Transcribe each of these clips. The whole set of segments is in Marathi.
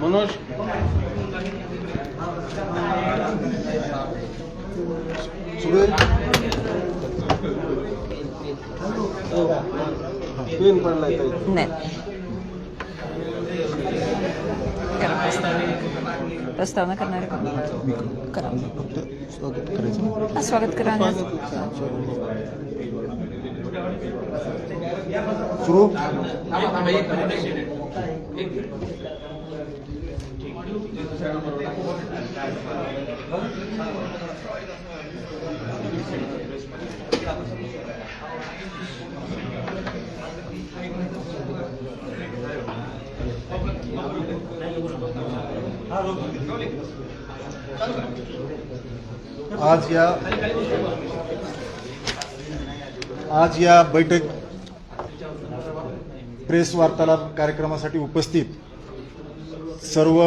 मनोज सुरेश पेन पडलाय नाही प्रस्तावना करणारे? करा फक्त स्वागत करायचं स्वागत करा सुरू आज या आज या बैठक प्रेस वार्तालाप कार्यक्रमासाठी उपस्थित सर्व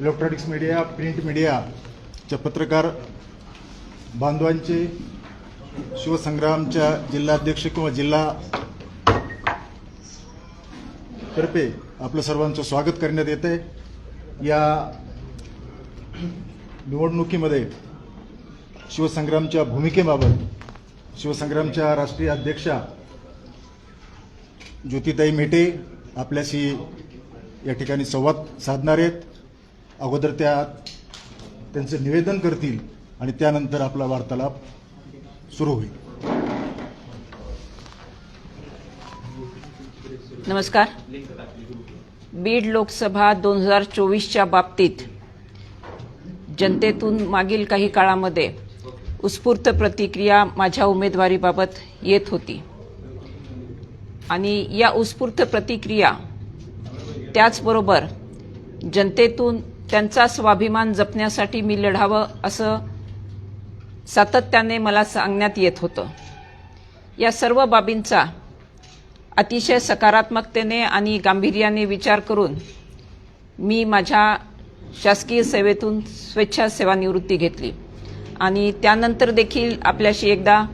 इलेक्ट्रॉनिक्स मीडिया प्रिंट मीडियाच्या पत्रकार बांधवांचे शिवसंग्रामच्या जिल्हाध्यक्ष किंवा जिल्हा तर्फे आपलं सर्वांचं स्वागत करण्यात येते या निवडणुकीमध्ये शिवसंग्रामच्या भूमिकेबाबत शिवसंग्रामच्या राष्ट्रीय अध्यक्षा ज्योतिताई मेटे आपल्याशी या ठिकाणी संवाद साधणार आहेत. अगोदर त्या त्यांचं निवेदन करतील आणि त्यानंतर आपला वार्तालाप सुरू होईल. नमस्कार. बीड लोकसभा दोन हजार चोवीसच्या बाबतीत जनतेतून मागील काही काळामध्ये उत्स्फूर्त प्रतिक्रिया माझ्या उमेदवारीबाबत येत होती. आणि या उत्स्फूर्त प्रतिक्रिया त्याचबरोबर जनतेतून त्यांचा स्वाभिमान जपण्यासाठी मी लढावं असं सातत्याने मला सांगण्यात येत होतं. या सर्व बाबींचा अतिशय सकारात्मकतेने आणि गांभीर्याने विचार करून मी माझ्या शासकीय सेवेतून स्वेच्छा सेवानिवृत्ती घेतली. आणि त्यानंतर देखील आपल्याशी एकदा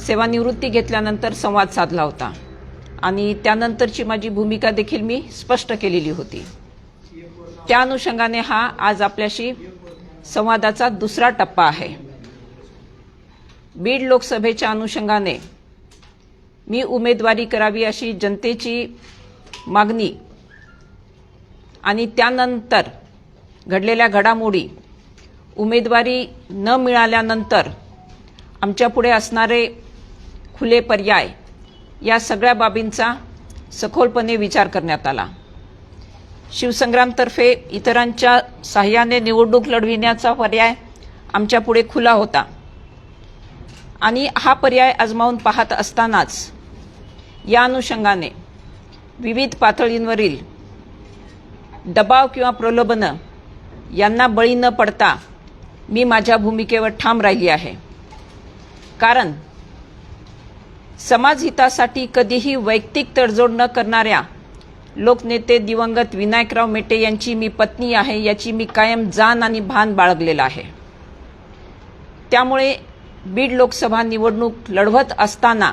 सेवानिवृत्ती घेतल्यानंतर संवाद साधला होता. आणि त्यानंतरची माझी भूमिका देखील मी स्पष्ट केलेली होती. त्या अनुषंगाने हा आज आपल्याशी संवादाचा दुसरा टप्पा आहे. बीड लोकसभेच्या अनुषंगाने मी उमेदवारी करावी अशी जनतेची मागणी आणि त्यानंतर घडलेल्या घडामोडी उमेदवारी न मिळाल्यानंतर आमच्यापुढे असणारे खुले पर्याय या सगळ्या बाबींचा सखोलपणे विचार करण्यात आला. शिवसंग्रामतर्फे इतरांच्या सहाय्याने निवडणूक लढविण्याचा पर्याय आमच्यापुढे खुला होता. आणि हा पर्याय आजमावून पाहत असतानाच या अनुषंगाने विविध पातळींवरील दबाव किंवा प्रलोभनं यांना बळी न पडता मी माझ्या भूमिकेवर ठाम राहिली आहे. कारण समाजहितासाठी कधीही वैयक्तिक तडजोड न करणाऱ्या लोकनेते दिवंगत विनायकराव मेटे यांची मी पत्नी आहे याची मी कायम जाण आणि भान बाळगलेलं आहे. त्यामुळे बीड लोकसभा निवडणूक लढवत असताना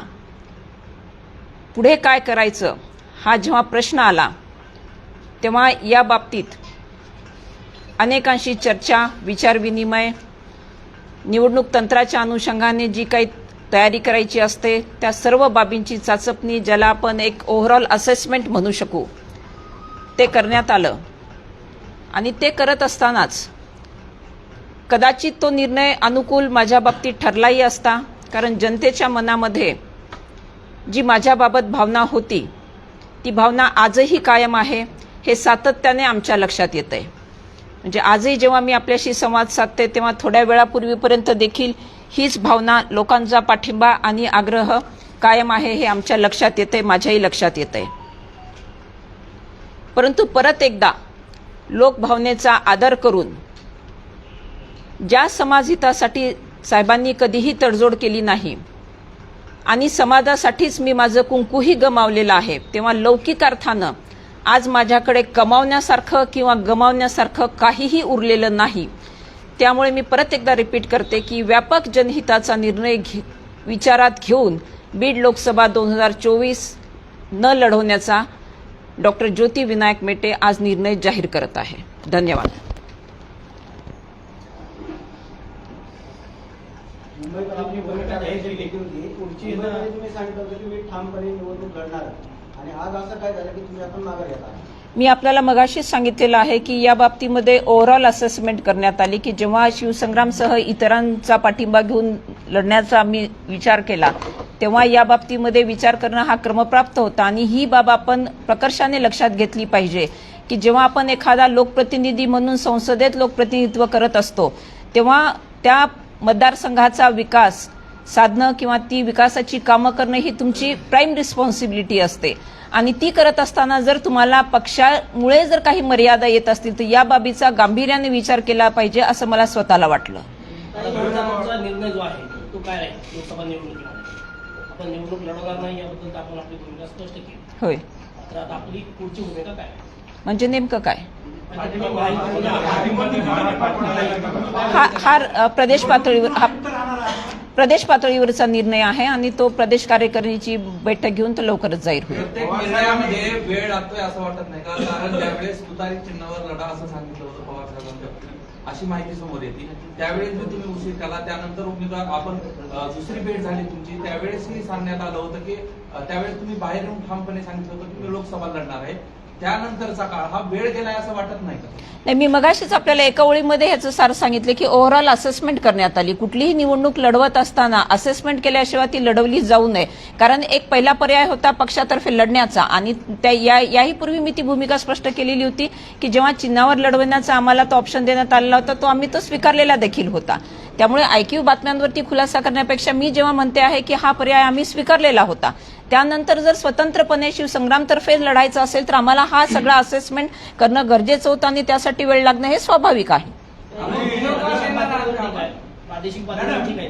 पुढे काय करायचं हा जेव्हा प्रश्न आला तेव्हा या बाबतीत अनेकांशी चर्चा विचारविनिमय निवडणूक तंत्राच्या अनुषंगाने जी काही तयारी करायची असते त्या सर्व बाबींची चाचपणी ज्याला आपण एक ओव्हरऑल असेसमेंट म्हणू शकू ते करण्यात आलं. आणि ते करत असतानाच कदाचित तो निर्णय अनुकूल माझ्या बाबतीत ठरलाही असता कारण जनतेच्या मनामध्ये जी माझ्याबाबत भावना होती ती भावना आजही कायम आहे हे सातत्याने आमच्या लक्षात येतं आहे म्हणजे आजही जेव्हा मी आपल्याशी संवाद साधते तेव्हा थोड्या वेळापूर्वीपर्यंत देखील हीच भावना लोकांचा पाठिंबा आणि आग्रह कायम आहे हे आमच्या लक्षात येते माझ्याही लक्षात येते. आहे परंतु परत एकदा लोकभावनेचा आदर करून ज्या समाजहितासाठी साहेबांनी कधीही तडजोड केली नाही आणि समाजासाठीच मी माझं कुंकूही गमावलेलं आहे तेव्हा लौकिक अर्थानं आज माझ्याकडे कमावण्यासारखं किंवा गमावण्यासारखं काहीही उरलेलं नाही. त्यामुळे मी परत एकदा रिपीट करते की व्यापक जनहिताचा निर्णय घे विचारात घेऊन बीड लोकसभा दोन हजार चोवीस न लढवण्याचा डॉक्टर ज्योती विनायक मेटे आज निर्णय जाहीर करत आहे. धन्यवाद. आणि आज असं काय झालं की तुम्ही आता माघार घेता मी आपल्याला मगाशीच सांगितलेलं आहे की या बाबतीमध्ये ओव्हरऑल असेसमेंट करण्यात आली की जेव्हा शिवसंग्रामसह इतरांचा पाठिंबा घेऊन लढण्याचा आम्ही विचार केला तेव्हा या बाबतीमध्ये विचार करणं हा क्रमप्राप्त होता आणि ही बाब आपण प्रकर्षाने लक्षात घेतली पाहिजे की जेव्हा आपण एखादा लोकप्रतिनिधी म्हणून संसदेत लोकप्रतिनिधित्व करत असतो तेव्हा त्या मतदारसंघाचा विकास साधणं किंवा ती विकासाची कामं करणं ही तुमची प्राईम रिस्पॉन्सिबिलिटी असते. आणि ती करत असताना जर तुम्हाला पक्षामुळे जर काही मर्यादा येत असतील तर या बाबीचा गांभीर्याने विचार केला पाहिजे असं मला स्वतःला वाटलं. निर्णय जो आहे तो काय लोकसभा निवडणूक होय. म्हणजे नेमकं काय? हा प्रदेश पातळीवर हा प्रदेश पातळीवरचा निर्णय आहे आणि तो प्रदेश कार्यकारिणीची बैठक घेऊन तो लवकरच जाहीर होईल. प्रत्येक निर्णयामध्ये वेळ लागतोय असं वाटत नाही का कारण त्यावेळेस तुतारी चिन्हावर लढा असं सांगितलं होतं पवार साहेबांच्या अशी माहिती समोर येते. त्यावेळेस जो तुम्ही उशीर केला त्यानंतर उमेदवार आपण दुसरी भेट झाली तुमची त्यावेळेसही सांगण्यात आलं होतं की त्यावेळेस तुम्ही बाहेर येऊन ठामपणे सांगितलं होतं की मी लोकसभा लढणार आहे. त्यानंतरचा काळ हा वेळ गेलाय असं वाटत नाही नाही मी मगाशीच आपल्याला एका ओळीमध्ये ह्याचं सार सांगितलं की ओव्हरऑल असेसमेंट करण्यात आली. कुठलीही निवडणूक लढवत असताना असेसमेंट केल्याशिवाय ती लढवली जाऊ नये. कारण एक पहिला पर्याय होता पक्षातर्फे लढण्याचा आणि त्या या याही पूर्वी मी ती भूमिका स्पष्ट केलेली होती की जेव्हा चिन्हावर लढवण्याचा आम्हाला तो ऑप्शन देण्यात आलेला होता तो आम्ही तो स्वीकारलेला देखील होता. त्यामुळे आयक्यू बातम्यांवरती खुलासा करण्यापेक्षा मी जेव्हा म्हणते आहे की हा पर्याय आम्ही स्वीकारलेला होता त्यानंतर जर स्वतंत्रपणे शिवसंग्रामतर्फे लढायचं असेल तर आम्हाला हा सगळा असेसमेंट करणं गरजेचं होतं आणि त्यासाठी वेळ लागणं हे स्वाभाविक आहे. निर्णय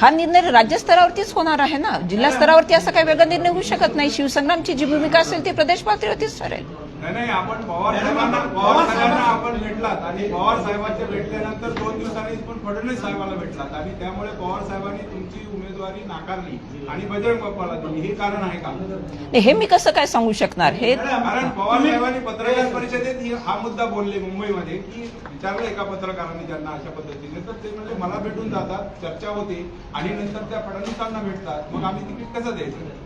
हा निर्णय राज्यस्तरावरतीच होणार आहे ना? जिल्हा स्तरावरती असा काही वेगळा निर्णय होऊ शकत नाही. शिवसंग्रामची जी भूमिका असेल ती प्रदेश पातळीवरतीच ठरेल. नाही नाही आपण पवार साहेबांना पवार साहेबांना आपण भेटलात आणि पवार साहेबांच्या भेटल्यानंतर दोन दिवसांनी पण फडणवीस साहेबाला भेटलात आणि त्यामुळे पवार साहेबांनी तुमची उमेदवारी नाकारली आणि बजरंग बाप्पाला दिली. हे कारण आहे का? हे मी कसं काय सांगू शकणार? हे कारण पवार साहेबांनी पत्रकार परिषदेत ही- हा मुद्दा बोलले मुंबईमध्ये की विचारलं एका पत्रकारांनी ज्यांना अशा पद्धतीने. तर ते म्हणजे मला भेटून जातात चर्चा होते आणि नंतर त्या फडणवीसांना भेटतात. मग आम्ही तिकीट कसं द्यायचं?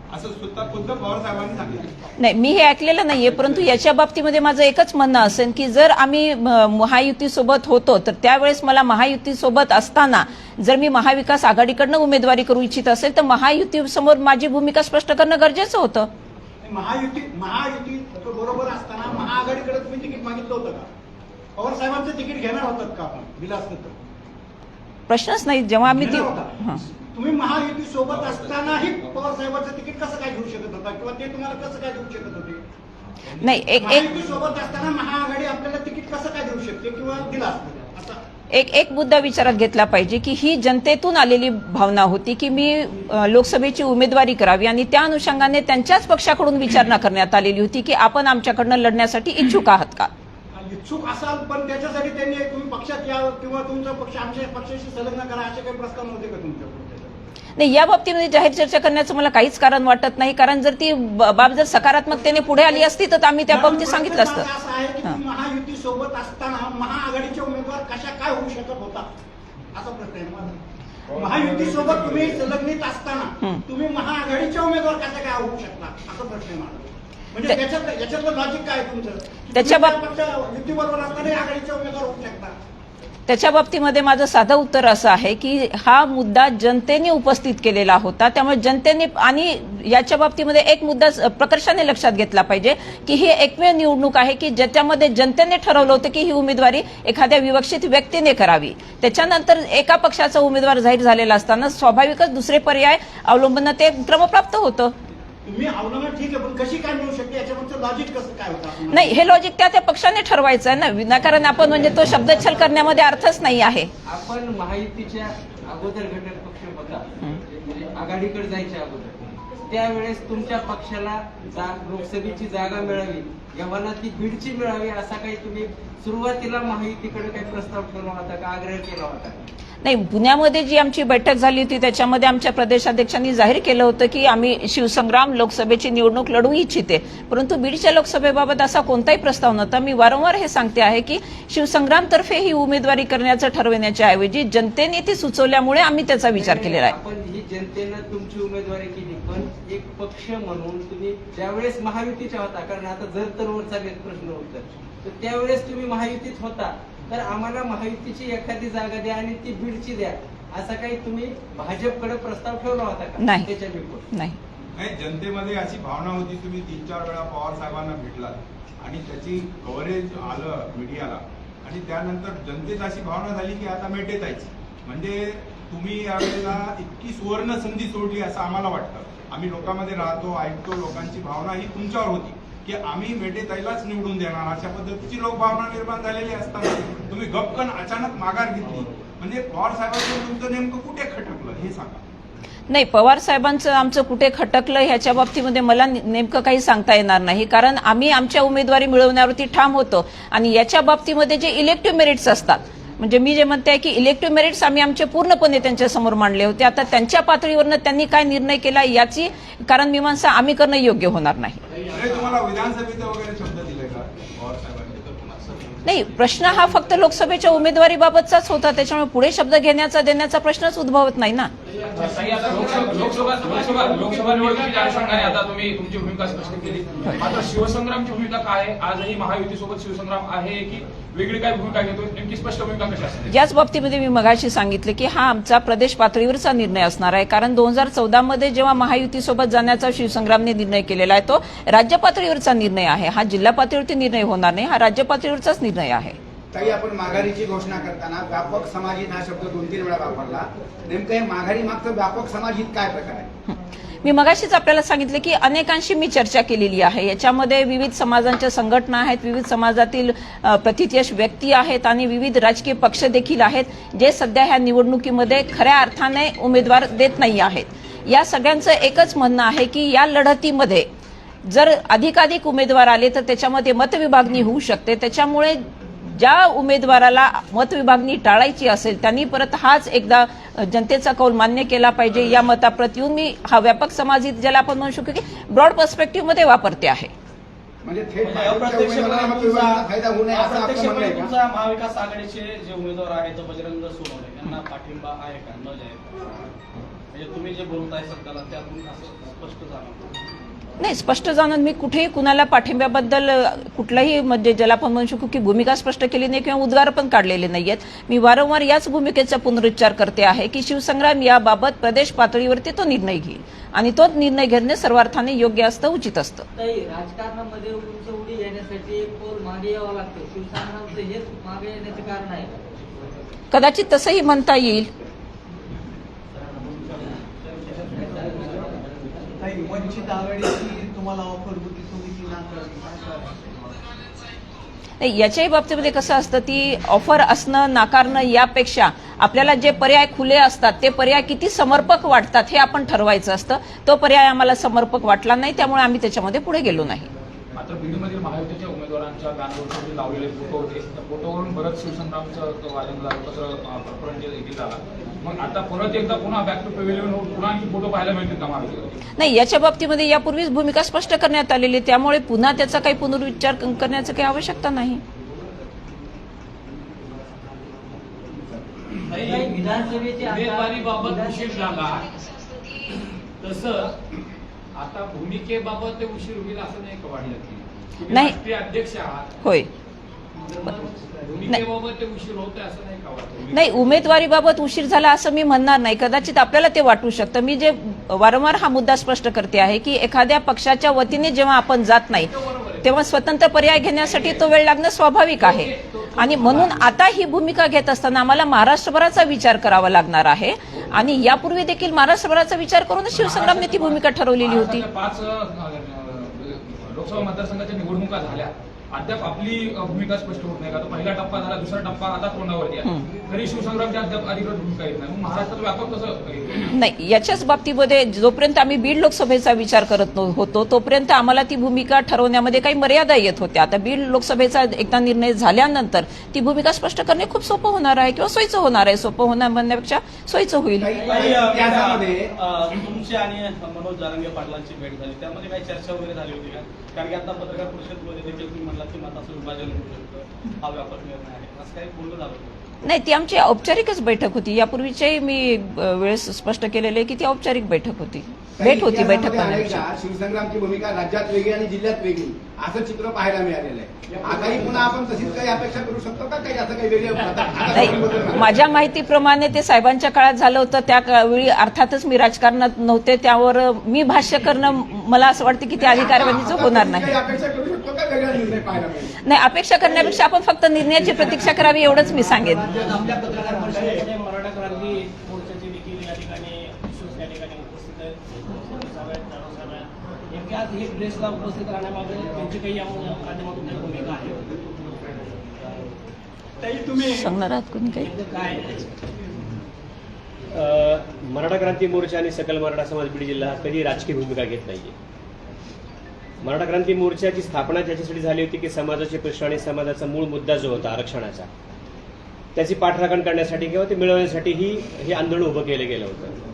नाही मी हे ऐकलेलं नाहीये परंतु याच्या बाबतीमध्ये माझं एकच म्हणणं असेल की जर आम्ही महायुतीसोबत होतो तर त्यावेळेस मला महायुतीसोबत असताना जर मी महाविकास आघाडीकडनं उमेदवारी करू इच्छित असेल तर महायुतीसमोर माझी भूमिका स्पष्ट करणं गरजेचं होतं. महायुती महायुती बरोबर असताना महाआघाडीकडे तुम्ही तिकीट मागितलं होतं का? पवार साहेबांचं तिकीट घेणार होतात का आपण? तर प्रश्नच नाही जेव्हा आम्ही ती घेणार होता. तुम्ही महायुती सोबत असतानाही पवार साहेबांचं तिकीट कसं काय घेऊ शकत होता? किंवा ते तुम्हाला कसं काय देऊ शकत होते? नाही एक एक महायुती सोबत असताना महाआघाडी आपल्याला तिकीट कसं काय देऊ शकते किंवा दिलं असतं? असं. एक एक मुद्दा विचारात घेतला पाहिजे की ही जनतेतून आलेली भावना होती की मी लोकसभेची उमेदवारी करावी आणि त्या अनुषंगाने त्यांच्याच पक्षाकडून विचारणा करण्यात आलेली होती की आपण आमच्याकडनं लढण्यासाठी इच्छुक आहात का? इच्छुक असाल पण त्याच्यासाठी त्यांनी तुम्ही पक्षात या किंवा तुमचा पक्ष आमच्या पक्षाशी संलग्न करा असे काही प्रस्ताव नव्हते का तुमच्याकडे नाही या बाबतीमध्ये जाहीर चर्चा करण्याचं मला काहीच कारण वाटत नाही. कारण जर ती बाब जर सकारात्मकतेने पुढे आली असती तर आम्ही त्या बाबतीत सांगितलं असतं. महायुती सोबत असताना महाआघाडीचे उमेदवार कशा काय होऊ शकत होता? असा प्रश्न आहे महायुती सोबत तुम्ही संलग्नित असताना. तुम्ही महाआघाडीचे उमेदवार कशा काय होऊ शकता? असा प्रश्न आहे माझा. म्हणजे याच्यातलं लॉजिक काय तुमचं? त्याच्या तुम्ही बाब- त्या पक्ष युतीबरोबर असताना आघाडीचे उमेदवार होऊ शकता. त्याच्या बाबतीमध्ये माझं साधं उत्तर असं आहे की हा मुद्दा जनतेने उपस्थित केलेला होता. त्यामुळे जनतेने आणि याच्या बाबतीमध्ये एक मुद्दा प्रकर्षाने लक्षात घेतला पाहिजे की ही एकमेव निवडणूक आहे की ज्याच्यामध्ये जनतेने ठरवलं होतं की ही उमेदवारी एखाद्या विवक्षित व्यक्तीने करावी. त्याच्यानंतर एका पक्षाचा उमेदवार जाहीर झालेला असताना स्वाभाविकच दुसरे पर्याय अवलंबन ते क्रमप्राप्त होतं. तुम्ही अवलंबन ठीक आहे पण कशी काय मिळू शकते? याच्यावरचं लॉजिक कसं काय होतं असं मला नाही हे लॉजिक त्या त्या पक्षाने ठरवायचं आहे ना. विनाकारण आपण म्हणजे तो शब्दच्छल करण्यामध्ये अर्थच नाही आहे. आपण महायुतीच्या अगोदर घटक पक्ष होता म्हणजे आघाडीकडे जायच्या अगोदर. त्यावेळेस तुमच्या पक्षाला लोकसभेची जागा मिळावी. याला ती बीडची मिळावी असा काही तुम्ही सुरुवातीला महायुतीकडे काही प्रस्ताव ठेवला होता का? आग्रह केला होता? नाही पुण्यामध्ये जी आमची बैठक झाली होती त्याच्यामध्ये आमच्या प्रदेशाध्यक्षांनी जाहीर केलं होतं की आम्ही शिवसंग्राम लोकसभेची निवडणूक लढवू इच्छिते. परंतु बीडच्या लोकसभेबाबत असा कोणताही प्रस्ताव नव्हता. मी वारंवार हे सांगते आहे की शिवसंग्रामतर्फे ही उमेदवारी करण्याचं ठरवण्याच्या ऐवजी जनतेने ती सुचवल्यामुळे आम्ही त्याचा विचार केलेला आहे. जनतेनं तुमची उमेदवारी केली. पण एक पक्ष म्हणून तुम्ही ज्यावेळेस महायुतीच्या होता कारण आता जर तर वर चालले प्रश्न उत्तर. तर त्यावेळेस तुम्ही महायुतीत होता. तर आम्हाला महायुतीची एखादी जागा द्या आणि ती बीडची द्या. असा काही तुम्ही भाजपकडे प्रस्ताव ठेवला होता का? नाही. त्याच्या बिलकुल नाही. नाही जनतेमध्ये अशी भावना होती. तुम्ही तीन चार वेळा पवार साहेबांना भेटलात. आणि त्याची कव्हरेज आलं मीडियाला आणि त्यानंतर जनतेत अशी भावना झाली की आता मेटेत आहेच म्हणजे तुम्ही यावेळेला इतकी सुवर्ण संधी सोडली असं आम्हाला वाटतं. आम्ही लोकांमध्ये राहतो ऐकतो लोकांची भावना ही तुमच्यावर होती की आम्ही मेटेताईलाच निवडून देणार. अशा पद्धतीची लोकभावना निर्माण झालेली असताना तुम्ही गपकन अचानक माघार घेतली. म्हणजे पवार साहेबांचं तुमचं नेमकं कुठे खटकलं हे सांगा. नाही पवार साहेबांचं आमचं कुठे खटकलं ह्याच्या बाबतीमध्ये मला नेमकं काही सांगता येणार नाही. कारण आम्ही आमच्या उमेदवारी मिळवण्यावरती ठाम होतो. आणि याच्या बाबतीमध्ये जे इलेक्टिव्ह मेरिट्स असतात म्हणजे मी जे म्हणते आहे की इलेक्टिव्ह मेरिट्स आम्ही आमचे पूर्णपणे त्यांच्यासमोर मांडले होते. आता त्यांच्या पातळीवरनं त्यांनी काय निर्णय केला याची कारण मीमांसा आम्ही करणं योग्य होणार नाही. साहेबांनी? नाही प्रश्न हा फक्त लोकसभेच्या उमेदवारीबाबतचाच होता. त्याच्यामुळे पुढे शब्द घेण्याचा देण्याचा प्रश्नच उद्भवत नाही ना. लोकसभा लोकसभा लोकसभा निवडणुकीच्या अनुषंगाने आता तुम्ही तुमची भूमिका स्पष्ट केली. मात्र शिवसंग्रामची भूमिका काय आहे? आजही शिवसंग्राम आहे की वेगळी काय भूमिका घेतो नेमकी स्पष्ट भूमिका कशी असते? याच बाबतीमध्ये मी मगाशी सांगितलं की हा आमचा प्रदेश पातळीवरचा निर्णय असणार आहे. कारण दोन हजार चौदा मध्ये जेव्हा महायुतीसोबत जाण्याचा शिवसंग्रामने निर्णय केलेला आहे तो राज्य पातळीवरचा निर्णय आहे. हा जिल्हा पातळीवरती निर्णय होणार नाही हा राज्य पातळीवरचाच निर्णय आहे. काही आपण माघारीची घोषणा करताना व्यापक समाजित हा शब्द दोन तीन वेळा वापरला. नेमकं हे माघारी मागचं व्यापक समाजित काय प्रकार आहे? मी मगाशीच आपल्याला सांगितलं की अनेकांशी मी चर्चा केलेली आहे. याच्यामध्ये विविध समाजांच्या संघटना आहेत विविध समाजातील प्रतिथयश व्यक्ती आहेत आणि विविध राजकीय पक्ष देखील आहेत जे सध्या ह्या निवडणुकीमध्ये खऱ्या अर्थाने उमेदवार देत नाही आहेत. या सगळ्यांचं एकच म्हणणं आहे की या लढतीमध्ये जर अधिकाधिक उमेदवार आले तर त्याच्यामध्ये मतविभागणी होऊ शकते. त्याच्यामुळे ज्या उमेदवाराला मतविभागणी टाळायची असेल त्यांनी परत हाच एकदा जनतेचा कौल मान्य केला पाहिजे. या मताप्रत येऊन मी हा व्यापक समाजित ज्याला आपण म्हणू शकतो की ब्रॉड पर्स्पेक्टिव्हमध्ये वापरते आहे. म्हणजे थेट म्हणजे तुमचा महाविकास आघाडीचे जे उमेदवार आहेत बजरंग सोनवणे यांना पाठिंबा आहे का? न म्हणजे तुम्ही जे बोलताय सध्याला त्यातून असं स्पष्ट जाणवतं. नाही स्पष्ट जाणून मी कुठेही कुणाला पाठिंब्याबद्दल कुठलाही म्हणजे ज्याला आपण म्हणू शकू की भूमिका स्पष्ट केली नाही किंवा उद्गार पण काढलेले नाहीयेत. मी वारंवार याच भूमिकेचा पुनरुच्चार करते आहे की शिवसंग्राम याबाबत प्रदेश पातळीवरती तो निर्णय घेईल आणि तो निर्णय घेणे सर्वार्थाने योग्य असतं उचित असतं. राजकारणामध्ये उडी घेण्यासाठी एक पाऊल मागे यावं लागतं. शिवसेनाचं हेच मागे येण्याचे कारण आहे. कदाचित तसंही म्हणता येईल. काही वंचित आघाडीची तुम्हाला ऑफर होती तुम्ही ती नाकारली? नाही याच्याही बाबतीमध्ये कसं असतं ती ऑफर असणं नाकारणं यापेक्षा आपल्याला जे पर्याय खुले असतात ते पर्याय किती समर्पक वाटतात हे आपण ठरवायचं असतं. तो पर्याय आम्हाला समर्पक वाटला नाही त्यामुळे आम्ही त्याच्यामध्ये पुढे गेलो नाही. मात्र बीडमधील महायुतीच्या उमेदवारांच्या लावलेले फोटो होते. त्या फोटोवरून बरंच शिवसंग्रामचं वादन झालं तसं प्रकरण जे देखील झालं. मग आता परत एकदा पुन्हा बॅक टू पेव्हिलियन पुन्हा आणखी फोटो पाहायला मिळतील का महायुतीमध्ये नाही याच्या बाबतीमध्ये यापूर्वीच भूमिका स्पष्ट करण्यात आलेली आहे. त्यामुळे पुन्हा त्याचा काही पुनर्विचार करण्याची काही आवश्यकता नाही. आता- उमेदवारीबाबत उशीर झाला. विधानसभेचे- तसं आता भूमिकेबाबत ते उशीर होईल असं नाही का तुम्ही नाही. अध्यक्ष आहात. होय. नाही. उमेदवारीबाबत उशीर झाला असं मी म्हणणार नाही. कदाचित आपल्याला ते वाटू शकतं. मी जे वारंवार हा मुद्दा स्पष्ट करते आहे की एखाद्या पक्षाच्या वतीने जेव्हा आपण जात नाही तेव्हा स्वतंत्र पर्याय घेण्यासाठी तो वेळ लागणं स्वाभाविक आहे. आणि म्हणून आता ही भूमिका घेत असताना आम्हाला महाराष्ट्रभराचा विचार करावा लागणार आहे. आणि यापूर्वी देखील महाराष्ट्रभराचा विचार करूनच शिवसंग्रामने ती भूमिका ठरवलेली होती. लोकसभा मतदारसंघाच्या निवडणुका झाल्या. अद्याप आपली भूमिका स्पष्ट होत नाही. का पहिला टप्पा झाला दुसरा टप्पा आता तोंडावरती आहे. तरी शिवसंग्रामची अद्याप अधिकृत भूमिका येत नाही. महाराष्ट्रात व्यापक कसं? नाही याच्याच बाबतीमध्ये जोपर्यंत आम्ही बीड लोकसभेचा विचार करत नव्ह- होतो तोपर्यंत आम्हाला ती भूमिका ठरवण्यामध्ये काही मर्यादा येत होत्या. आता बीड लोकसभेचा एकदा निर्णय झाल्यानंतर ती भूमिका स्पष्ट करणे खूप सोपं होणार आहे किंवा सोयीचं होणार आहे. सोपं होणार म्हणण्यापेक्षा सोयीचं होईल. तुमची आणि मनोज जारंगे पाटलांची भेट झाली. त्यामध्ये काही चर्चा वगैरे झाली होती का? कारण की आता पत्रकार परिषदमध्ये देखील तुम्ही म्हणला की मताचं विभाजन होऊ शकतं. हा व्यापक निर्णय आहे. असं काही पूर्ण झालं नाही. ती आमची औपचारिकच बैठक होती. यापूर्वीच्याही मी वेळेस स्पष्ट केलेलं आहे की ती औपचारिक बैठक होती. भेट होती बैठक शिवसंग्रामची भूमिका राज्यात वेगळी आणि जिल्ह्यात वेगळी. असं चित्र पाहायला मिळालेलं आहे. आताही पुन्हा आपण तशीच काही अपेक्षा करू शकतो का? काही असं काही वेगळं. माझ्या माहितीप्रमाणे ते साहेबांच्या काळात झालं होतं. त्या वेळी अर्थातच मी राजकारणात नव्हते. त्यावर मी भाष्य करणं मला असं वाटतं की ते अधिकारवाणीचं आता होणार नाही. काही अपेक्षा करू शकतो का? वेगळा निर्णय पाहायला मिळेल. नाही अपेक्षा करण्यापेक्षा आपण फक्त निर्णयाची प्रतीक्षा करावी एवढंच मी सांगेन राज्यात आपल्या पत्रकार परिषदेमध्ये मराठा क्रांती मोर्चाचे देखील या ठिकाणी इश्यूज या ठिकाणी उपस्थित आहेत सभेत, ही प्रेसला उपस्थित राहण्यामागे त्यांची काही माध्यमातून काही भूमिका आहे. सांगणार आहात कोणी काही? नेमकं काय? आहे? अ, मराठा क्रांती मोर्चा आणि सकल मराठा समाज बीड जिल्हा कधी राजकीय भूमिका घेत नाहीये. मराठा क्रांती मोर्चाची स्थापना त्याच्यासाठी झाली होती की समाजाचे प्रश्न आणि समाजाचा मूळ मुद्दा जो होता आरक्षणाचा त्याची पाठराखण करण्यासाठी किंवा ते मिळवण्यासाठी ही हे आंदोलन उभं केलं गेलं होतं.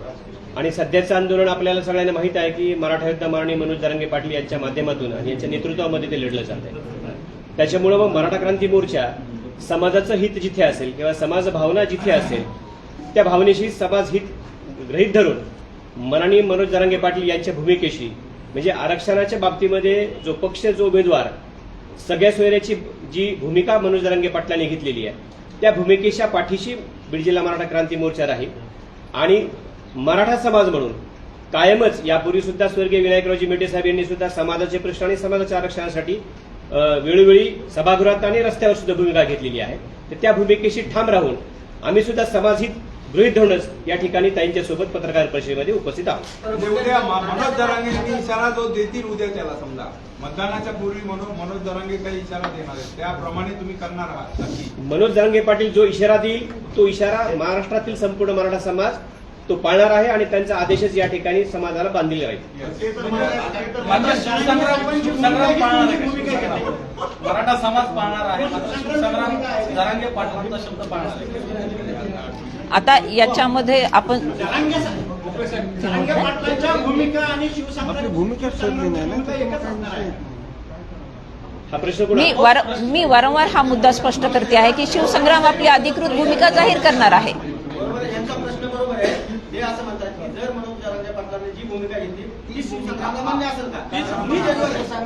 आणि सध्याचं आंदोलन आपल्याला सगळ्यांना माहीत आहे की मराठा युद्ध मारणी मनोज दरंगे पाटील यांच्या माध्यमातून आणि यांच्या नेतृत्वामध्ये ते लढलं जात आहे. त्याच्यामुळं मग मराठा क्रांती मोर्चा समाजाचं हित जिथे असेल किंवा समाज भावना जिथे असेल त्या भावनेशी समाज हित ग्रहित धरून मनानी मनोज जरांगे पाटील यांच्या भूमिकेशी म्हणजे आरक्षणाच्या बाबतीमध्ये जो पक्ष जो उमेदवार सगळ्या सोयऱ्याची जी भूमिका मनोज जरांगे पाटलांनी घेतलेली आहे त्या भूमिकेच्या पाठीशी बीड जिल्हा मराठा क्रांती मोर्चा राहील. आणि मराठा समाज म्हणून कायमच यापूर्वी सुद्धा स्वर्गीय विनायकरावजी मेटे साहेब यांनी सुद्धा समाजाचे प्रश्न आणि समाजाच्या आरक्षणासाठी वेळोवेळी सभागृहात आणि रस्त्यावर सुद्धा भूमिका घेतलेली आहे. तर त्या भूमिकेशी ठाम राहून आम्ही सुद्धा समाजहित गृहीत धरूनच या ठिकाणी ताईंच्या सोबत पत्रकार परिषदेमध्ये उपस्थित आहोत. म्हणजे मनोज दरांगे यांनी इशारा जो देतील उद्या त्याला समजा. मतदानाच्या पूर्वी मनोज मनोज दरांगे काही इशारा देणार आहेत. त्याप्रमाणे तुम्ही करणार आहात नक्की मनोज जरांगे पाटील जो इशारा देईल तो इशारा महाराष्ट्रातील संपूर्ण मराठा समाज तो पाळणार आहे आणि त्यांचा आदेशच या ठिकाणी समाजाला बांधलेला राहील. मात्र शिवसंग्राम शिवसंग्राम पाळणार आहे का? शिवसंग्राम? मराठा समाज पाळणार आहे. मात्र शिवसंग्राम जरांगे पाटलांचा शब्द पाळणार आहे. आता याच्यामध्ये आपण भूमिका आणि शिवसंग्राम हा प्रश्न मी कोणा वार मी वारंवार हा मुद्दा स्पष्ट करते आहे की शिवसंग्राम आपली अधिकृत भूमिका जाहीर करणार आहे. ते असं म्हणतात की जर मनोज जरांगे पाटलांनी जी भूमिका घेतली ती शिवसंग्रामला मान्य असेल का? मी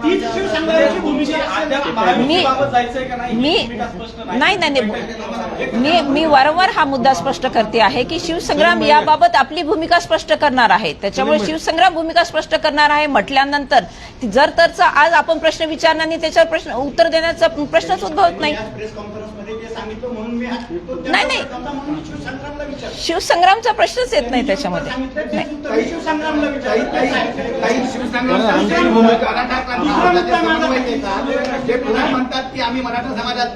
तीच शिवसंग्रामची भूमिका अद्याप. महायुतीबाबत जायचंय का नाही ही मी भूमिका स्पष्ट नाही. नाही नाही. मी मी वारंवार हा मुद्दा स्पष्ट करते आहे की शिवसंग्राम याबाबत आपली भूमिका स्पष्ट करणार आहे. त्याच्यामुळे शिवसंग्राम भूमिका स्पष्ट करणार आहे म्हटल्यानंतर जर तरचा आज आपण प्रश्न विचारणार आणि त्याच्यावर प्रश्न उत्तर देण्याचा प्रश्नच उद्भवत नाही. नाही, नाही. शिवसंग्रामचा प्रश्नच येत नाही त्याच्यामध्ये. नाही. पुन्हा म्हणतात की आम्ही मराठा समाजात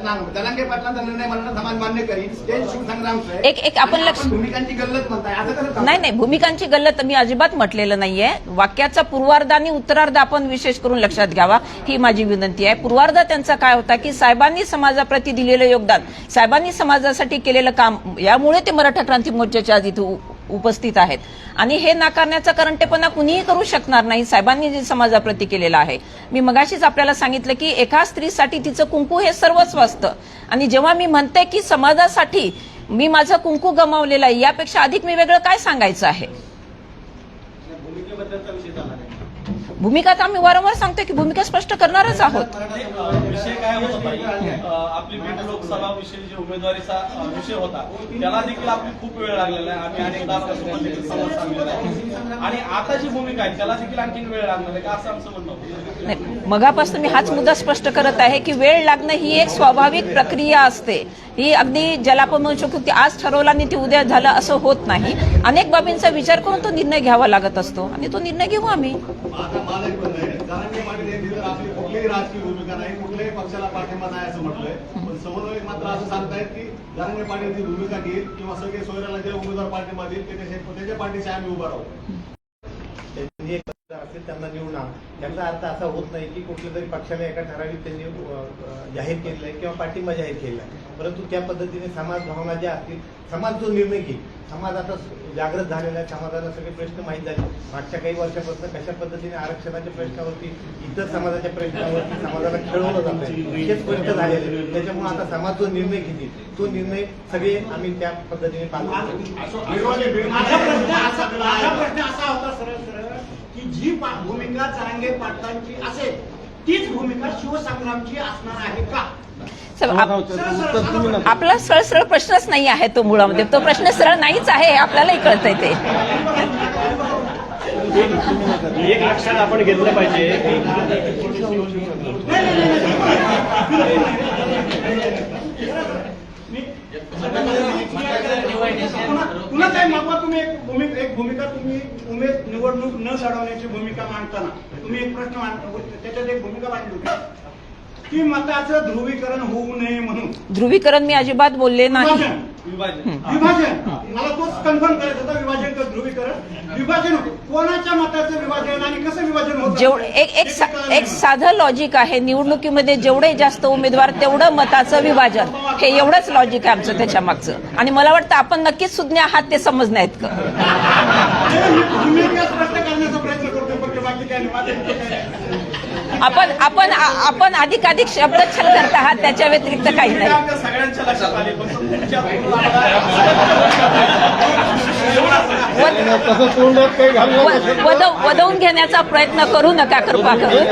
पाटलांचा निर्णय मराठा समाज मान्य करीन ते शिवसंग्रामचं. एक एक आपण लक्ष भूमिकांची गल्लत म्हणताय असं करत नाही नाही भूमिकांची गल्लत मी अजिबात म्हटलेलं नाहीये. वाक्याचा पूर्वार्ध आणि उत्तरार्ध आपण विशेष करून लक्षात घ्यावा ही माझी विनंती आहे. पूर्वार्ध त्यांचा काय होता की साहेबांनी समाजाप्रती दिलेलं योगदान साहेबांनी समाजासाठी केलेलं काम यामुळे ते मराठा क्रांती मोर्चाच्या आज इथे उपस्थित आहेत. आणि हे नाकारण्याचा करंटेपणा कुणीही करू शकणार नाही साहेबांनी जे समाजाप्रती केलेलं आहे. मी मगाशीच आपल्याला सांगितलं की एका स्त्रीसाठी तिचं कुंकू हे सर्वस्व असतं. आणि जेव्हा मी म्हणते की समाजासाठी मी माझं कुंकू गमावलेलं आहे यापेक्षा अधिक मी वेगळं काय सांगायचं आहे? भूमिका तर आम्ही वारंवार सांगतोय की भूमिका स्पष्ट करणारच आहोत. लोकसभा विषयी जे उमेदवारीचा विषय होता त्याला देखील आपली खूप वेळ लागलेला आहे. आम्ही अनेकदा देखील संवाद साधलेला आहे. आणि आता जी भूमिका आहे त्याला देखील आणखीन वेळ लागणार आहे का? असं आमचं म्हणणं नाही, मगापासून मी हाच मुद्दा स्पष्ट करत आहे की वेळ लागणं ही एक स्वाभाविक प्रक्रिया असते. ही अगदी ज्याला आपण म्हणू शकतो की आज ठरवलं आणि ती उद्या झालं असं होत नाही. अनेक बाबींचा विचार करून तो निर्णय घ्यावा लागत असतो. आणि तो निर्णय घेऊ आम्ही. पक्षाला पाठिंबा नाही असं म्हटलंय. पण समन्वयक मात्र असं सांगतायत की जरांगे पाटील जी भूमिका घेईल किंवा सगळे सोयऱ्याला जे उमेदवार पाठिंबा देईल ते त्याच्या त्याच्या पाठीशी आम्ही उभा राहू. असतील त्यांना निवडून त्यांचा अर्थ असा होत नाही की कुठल्या तरी पक्षाने एका ठराविक त्यांनी जाहीर केलेला आहे किंवा पाठिंबा जाहीर केलेला आहे परंतु त्या पद्धतीने समाज भावना ज्या असतील समाज जो निर्णय घेईल समाज आता जागृत झालेला आहे समाजाला सगळे प्रश्न माहीत झाले मागच्या काही वर्षापासून कशा पद्धतीने आरक्षणाच्या प्रश्नावरती इतर समाजाच्या प्रश्नावरती समाजाला खेळवलं जात आहे हे स्पष्ट झालेलं आहे त्याच्यामुळे आता समाज जो निर्णय घेतील तो निर्णय सगळे आम्ही त्या पद्धतीने पाहतो माझा प्रश्न असा होता सरळ सरळ की जी भूमिका जरांगे पाटलांची असेल तीच भूमिका शिवसंग्रामची असणार आहे का. आपला सरळ सरळ प्रश्नच नाही आहे तो मुळामध्ये. तो प्रश्न सरळ नाहीच आहे आपल्यालाही कळतंय ते. एक लक्षात आपण घेतलं पाहिजे. पुन्हा पुन्हा काय मागवा तुम्ही एक भूमिका एक भूमिका तुम्ही उमेद निवडणूक न लढवण्याची भूमिका मांडताना तुम्ही एक प्रश्न मांड त्याच्यात एक भूमिका मांडली होती. की मताचं ध्रुवीकरण होऊ नये म्हणून. ध्रुवीकरण मी अजिबात बोलले नाही. विभाजन. विभाजन. मला तोच कन्फर्म करायचं होतं विभाजन. विभाजन होते. कोणाच्या मताचं विभाजन आणि कसं विभाजन होतं? एक एक सा- एक साधं लॉजिक आहे. निवडणुकीमध्ये जेवढे जास्त उमेदवार तेवढं मताचं विभाजन. हे एवढंच लॉजिक आहे आमचं त्याच्या मागचं. आणि मला वाटतं आपण नक्कीच सुज्ञ आहात ते समजण्यात का? तुम्ही एक स्पष्ट करण्याचा प्रयत्न करतो बाकी काय आपण आपण आ- आपण अधिकाधिक शब्दच्छल करत आहात त्याच्या व्यतिरिक्त काही नाही. वदवून घेण्याचा प्रयत्न करू नका कृपा करून.